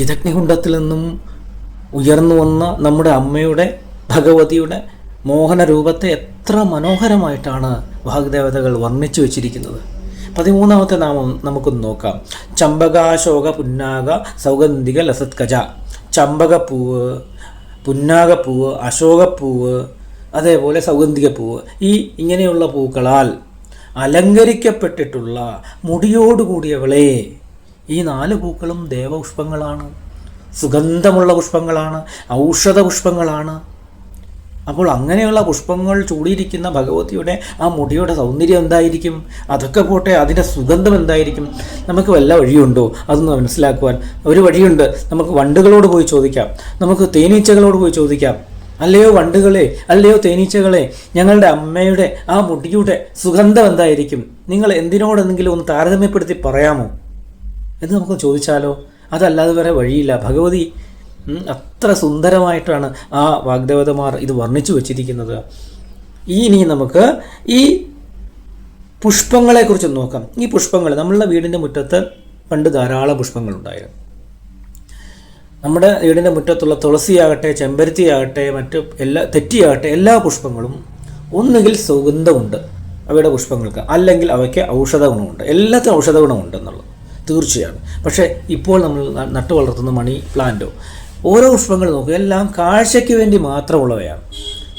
ചിതഗ്നികുണ്ടത്തിൽ നിന്നും ഉയർന്നു വന്ന നമ്മുടെ അമ്മയുടെ ഭഗവതിയുടെ മോഹന രൂപത്തെ എത്ര മനോഹരമായിട്ടാണ് വാഗ്ദേവതകൾ വർണിച്ചു വച്ചിരിക്കുന്നത്. പതിമൂന്നാമത്തെ നാമം നമുക്കൊന്ന് നോക്കാം. ചമ്പകാശോക പുന്നാക സൗഗന്ധിക ലസത്കജ ചമ്പകപ്പൂവ് പുന്നാകപ്പൂവ് അശോകപ്പൂവ് അതേപോലെ സൗഗന്ധികപ്പൂവ് ഈ ഇങ്ങനെയുള്ള പൂക്കളാൽ അലങ്കരിക്കപ്പെട്ടിട്ടുള്ള മുടിയോടുകൂടിയവളെ ഈ നാല് പൂക്കളും ദേവപുഷ്പങ്ങളാണ്. സുഗന്ധമുള്ള പുഷ്പങ്ങളാണ്. ഔഷധ പുഷ്പങ്ങളാണ്. അപ്പോൾ അങ്ങനെയുള്ള പുഷ്പങ്ങൾ ചൂടിയിരിക്കുന്ന ഭഗവതിയുടെ ആ മുടിയുടെ സൗന്ദര്യം എന്തായിരിക്കും? അതൊക്കെ പോട്ടെ അതിന്റെ സുഗന്ധം എന്തായിരിക്കും? നമുക്ക് വല്ല വഴിയുണ്ടോ? അതൊന്ന് മനസ്സിലാക്കുവാൻ. ഒരു വഴിയുണ്ട്. നമുക്ക് വണ്ടുകളോട് പോയി ചോദിക്കാം. നമുക്ക് തേനീച്ചകളോട് പോയി ചോദിക്കാം. അല്ലയോ വണ്ടുകളെ അല്ലയോ തേനീച്ചകളെ ഞങ്ങളുടെ അമ്മയുടെ ആ മുടിയുടെ സുഗന്ധം എന്തായിരിക്കും? നിങ്ങൾ എന്തിനോടെന്തെങ്കിലും ഒന്ന് താരതമ്യപ്പെടുത്തി പറയാമോ? എന്ന് നമുക്ക് ചോദിച്ചാലോ? അതല്ലാതെ വേറെ വഴിയില്ല. ഭഗവതി അത്ര സുന്ദരമായിട്ടാണ് ആ വാഗ്ദേവതമാർ ഇത് വർണിച്ചു വച്ചിരിക്കുന്നത്. ഇനി നമുക്ക് ഈ പുഷ്പങ്ങളെക്കുറിച്ച് നോക്കാം. ഈ പുഷ്പങ്ങൾ നമ്മളുടെ വീടിന്റെ മുറ്റത്ത് പണ്ട് ധാരാളം പുഷ്പങ്ങളുണ്ടായിരുന്നു. നമ്മുടെ വീടിന്റെ മുറ്റത്തുള്ള തുളസിയാകട്ടെ ചെമ്പരത്തിയാകട്ടെ മറ്റ് എല്ലാ തെറ്റിയാകട്ടെ എല്ലാ പുഷ്പങ്ങളും ഒന്നുകിൽ സുഗന്ധമുണ്ട് അവയുടെ പുഷ്പങ്ങൾക്ക് അല്ലെങ്കിൽ അവയ്ക്ക് ഔഷധ ഗുണമുണ്ട്. എല്ലാത്തിനും ഔഷധ ഗുണമുണ്ട് എന്നുള്ളത് തീർച്ചയാണ്. പക്ഷേ ഇപ്പോൾ നമ്മൾ നട്ടു വളർത്തുന്ന മണി പ്ലാന്റോ ഓരോ പുഷ്പങ്ങൾ നോക്കുക എല്ലാം കാഴ്ചയ്ക്ക് വേണ്ടി മാത്രമുള്ളവയാണ്.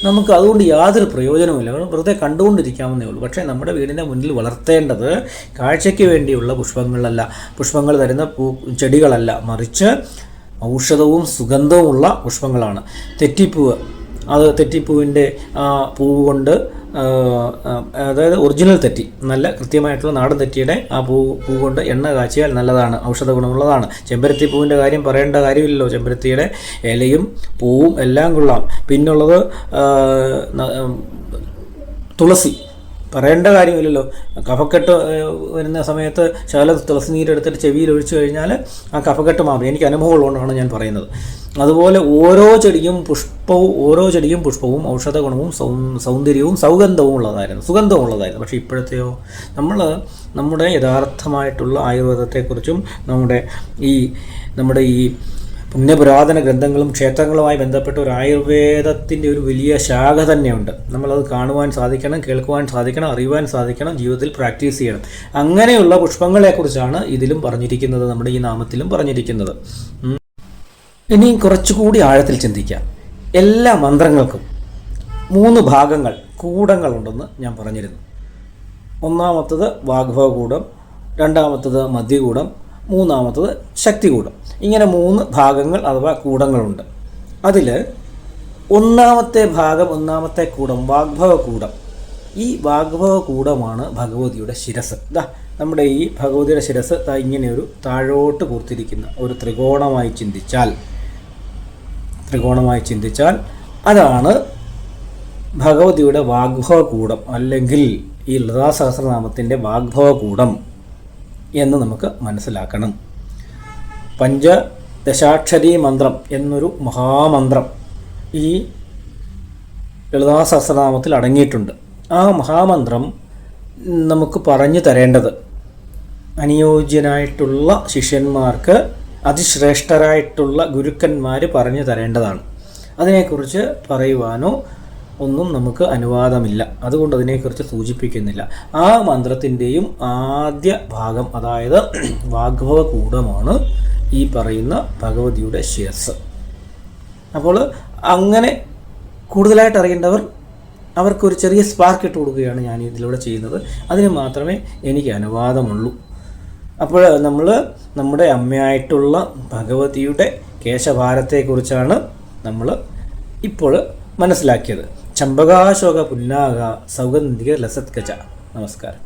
നമുക്ക് അതുകൊണ്ട് യാതൊരു പ്രയോജനവുമില്ല. വെറും വെറുതെ കണ്ടുകൊണ്ടിരിക്കാവുന്നേ ഉള്ളൂ. പക്ഷേ നമ്മുടെ വീടിന്റെ മുന്നിൽ വളർത്തേണ്ടത് കാഴ്ചയ്ക്ക് വേണ്ടിയുള്ള പുഷ്പങ്ങളല്ല. പുഷ്പങ്ങൾ തരുന്ന പൂ ചെടികളല്ല. മറിച്ച് ഔഷധവും സുഗന്ധവുമുള്ള പുഷ്പങ്ങളാണ്. തെറ്റിപ്പൂവ് അത് തെറ്റിപ്പൂവിന്റെ ആ പൂവ് കൊണ്ട് അതായത് ഒറിജിനൽ തെറ്റി. നല്ല കൃത്യമായിട്ടുള്ള നാടൻ തെറ്റിയുടെ ആ പൂ പൂ കൊണ്ട് എണ്ണ കാച്ചിയാൽ നല്ലതാണ്. ഔഷധ ഗുണമുള്ളതാണ്. ചെമ്പരത്തി പൂവിന്റെ കാര്യം പറയേണ്ട കാര്യമില്ലല്ലോ. ചെമ്പരത്തിയുടെ ഇലയും പൂവും എല്ലാം കൊള്ളാം. പിന്നുള്ളത് തുളസി. പറയേണ്ട കാര്യമില്ലല്ലോ. കഫക്കെട്ട് വരുന്ന സമയത്ത് ശകലം തുളസി നീരെടുത്തിട്ട് ചെവിയിൽ ഒഴിച്ചു കഴിഞ്ഞാൽ ആ കഫക്കെട്ട് മാറും. എനിക്ക് അനുഭവമുള്ളതുകൊണ്ടാണ് ഞാൻ പറയുന്നത്. അതുപോലെ ഓരോ ചെടിയും പുഷ്പവും ഓരോ ചെടിയും പുഷ്പവും ഔഷധ ഗുണവും സൗന്ദര്യവും സൗഗന്ധവും ഉള്ളതായിരുന്നു. സുഗന്ധവും ഉള്ളതായിരുന്നു പക്ഷേ ഇപ്പോഴത്തെയോ നമ്മൾ നമ്മുടെ യഥാർത്ഥമായിട്ടുള്ള ആയുർവേദത്തെക്കുറിച്ചും നമ്മുടെ ഈ നമ്മുടെ ഈ പുണ്യപുരാതന ഗ്രന്ഥങ്ങളും ക്ഷേത്രങ്ങളുമായി ബന്ധപ്പെട്ട ഒരു ആയുർവേദത്തിന്റെ ഒരു വലിയ ശാഖ തന്നെയുണ്ട്. നമ്മളത് കാണുവാൻ സാധിക്കണം കേൾക്കുവാൻ സാധിക്കണം അറിയുവാൻ സാധിക്കണം ജീവിതത്തിൽ പ്രാക്ടീസ് ചെയ്യണം. അങ്ങനെയുള്ള പുഷ്പങ്ങളെക്കുറിച്ചാണ് ഇതിലും പറഞ്ഞിരിക്കുന്നത് നമ്മുടെ ഈ നാമത്തിലും പറഞ്ഞിരിക്കുന്നത്. ഇനി കുറച്ചുകൂടി ആഴത്തിൽ ചിന്തിക്കാം. എല്ലാ മന്ത്രങ്ങൾക്കും മൂന്ന് ഭാഗങ്ങൾ കൂടങ്ങളുണ്ടെന്ന് ഞാൻ പറഞ്ഞിരുന്നു. ഒന്നാമത്തത് വാഗ്ഭവകൂടം രണ്ടാമത്തത് മധ്യകൂടം മൂന്നാമത്തത് ശക്തികൂടം ഇങ്ങനെ മൂന്ന് ഭാഗങ്ങൾ അഥവാ കൂടങ്ങളുണ്ട്. അതിൽ ഒന്നാമത്തെ ഭാഗം ഒന്നാമത്തെ കൂടം വാഗ്ഭവ കൂടം. ഈ വാഗ്ഭവ കൂടമാണ് ഭഗവതിയുടെ ശിരസ്. ദാ നമ്മുടെ ഈ ഭഗവതിയുടെ ശിരസ് ഇങ്ങനെയൊരു താഴോട്ട് കൂർത്തിരിക്കുന്ന ഒരു ത്രികോണമായി ചിന്തിച്ചാൽ ത്രികോണമായി ചിന്തിച്ചാൽ അതാണ് ഭഗവതിയുടെ വാഗ്ഭവ കൂടം. അല്ലെങ്കിൽ ഈ ലതാ സഹസ്രനാമത്തിന്റെ വാഗ്ഭവകൂടം എന്ന് നമുക്ക് മനസ്സിലാക്കണം. പഞ്ചദശാക്ഷരി മന്ത്രം എന്നൊരു മഹാമന്ത്രം ഈ ലളിതാ സഹസ്രനാമത്തിൽ അടങ്ങിയിട്ടുണ്ട്. ആ മഹാമന്ത്രം നമുക്ക് പറഞ്ഞു തരേണ്ടത് അനുയോജ്യനായിട്ടുള്ള ശിഷ്യന്മാർക്ക് അതിശ്രേഷ്ഠരായിട്ടുള്ള ഗുരുക്കന്മാർ പറഞ്ഞു തരേണ്ടതാണ്. അതിനെക്കുറിച്ച് പറയുവാനോ ഒന്നും നമുക്ക് അനുവാദമില്ല. അതുകൊണ്ട് അതിനെക്കുറിച്ച് സൂചിപ്പിക്കുന്നില്ല. ആ മന്ത്രത്തിന്റെയും ആദ്യ ഭാഗം അതായത് വാഗ്ഭവ കൂടമാണ് ഈ പറയുന്ന ഭഗവതിയുടെ ശിരസ്. അപ്പോൾ അങ്ങനെ കൂടുതലായിട്ട് അറിയേണ്ടവർ അവർക്കൊരു ചെറിയ സ്പാർക്ക് ഇട്ട് കൊടുക്കുകയാണ് ഞാൻ ഇതിലൂടെ ചെയ്യുന്നത്. അതിന് മാത്രമേ എനിക്ക് അനുവാദമുള്ളൂ. അപ്പോൾ നമ്മൾ നമ്മുടെ അമ്മയായിട്ടുള്ള ഭഗവതിയുടെ കേശഭാരത്തെക്കുറിച്ചാണ് നമ്മൾ ഇപ്പോൾ മനസ്സിലാക്കിയത്. ചമ്പകാശോക പുന്നാക സൗഗന്ധിക ലസത്കജ നമസ്കാരം.